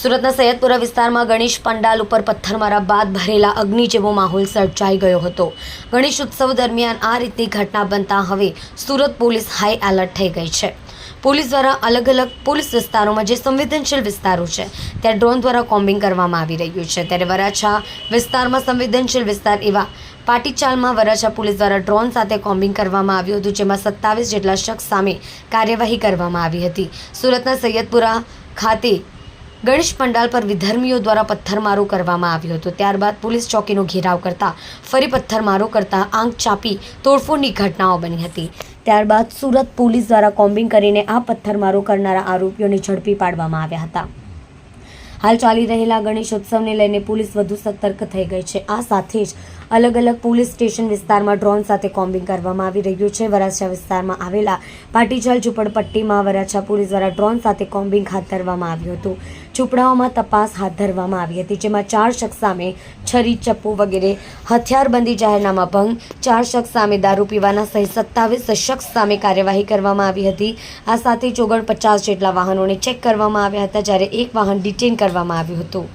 સુરતના સૈયદપુરા વિસ્તારમાં ગણેશ પંડાલ ઉપર પથ્થરમારા બાદ ભરેલા અગ્નિ જેવો માહોલ સર્જાઈ ગયો હતો. ગણેશ ઉત્સવ દરમિયાન આ રીતની ઘટના બનતા હવે સુરત પોલીસ હાઈ એલર્ટ થઈ ગઈ છે. પોલીસ દ્વારા અલગ અલગ પોલીસ વિસ્તારોમાં જે સંવેદનશીલ વિસ્તારો છે, ત્યાં ડ્રોન દ્વારા કોમ્બિંગ કરવામાં આવી રહ્યું છે. ત્યારે વરાછા વિસ્તારમાં સંવેદનશીલ વિસ્તાર એવા પાટીચાલમાં વરાછા પોલીસ દ્વારા ડ્રોન સાથે કોમ્બિંગ કરવામાં આવ્યું હતું, જેમાં સત્તાવીસ જેટલા શખ્સ સામે કાર્યવાહી કરવામાં આવી હતી. સુરતના સૈયદપુરા ખાતે ગણેશ પંડાલ પર વિધર્મીઓ દ્વારા પથ્થરમારો કરવામાં આવ્યો હતો. ત્યારબાદ પોલીસ ચોકીનો ઘેરાવ કરતા ફરી પથ્થરમારો કરતા આંખ ચાપી તોડફોડની ઘટનાઓ બની હતી. ત્યારબાદ સુરત પોલીસ દ્વારા કોમ્બિંગ કરીને આ પથ્થરમારો કરનારા આરોપીઓને ઝડપી પાડવામાં આવ્યા હતા. હાલ ચાલી રહેલા ગણેશ ઉત્સવને લઈને પોલીસ વધુ સતર્ક થઈ ગઈ છે. આ સાથે જ અલગ અલગ પોલીસ સ્ટેશન વિસ્તારમાં ડ્રોન સાથે કોમ્બિંગ કરવામાં આવી રહ્યું છે. વરાછા વિસ્તારમાં આવેલા પાટીચાલ ઝુંપડપટ્ટીમાં વરાછા પોલીસ દ્વારા ડ્રોન સાથે કોમ્બિંગ હાથ ધરવામાં આવ્યું હતું. ઝૂંપડાઓમાં તપાસ હાથ ધરવામાં આવી હતી, જેમાં ચાર શખ્સ સામે છરી, ચપ્પુ વગેરે હથિયારબંધી જાહેરનામા ભંગ, ચાર શખ્સ સામે દારૂ પીવાના સહિત સત્તાવીસ શખ્સ સામે કાર્યવાહી કરવામાં આવી હતી. આ સાથે જ ઓગણપચાસ જેટલા વાહનોને ચેક કરવામાં આવ્યા હતા, જ્યારે એક વાહન ડિટેન કરવામાં આવ્યું હતું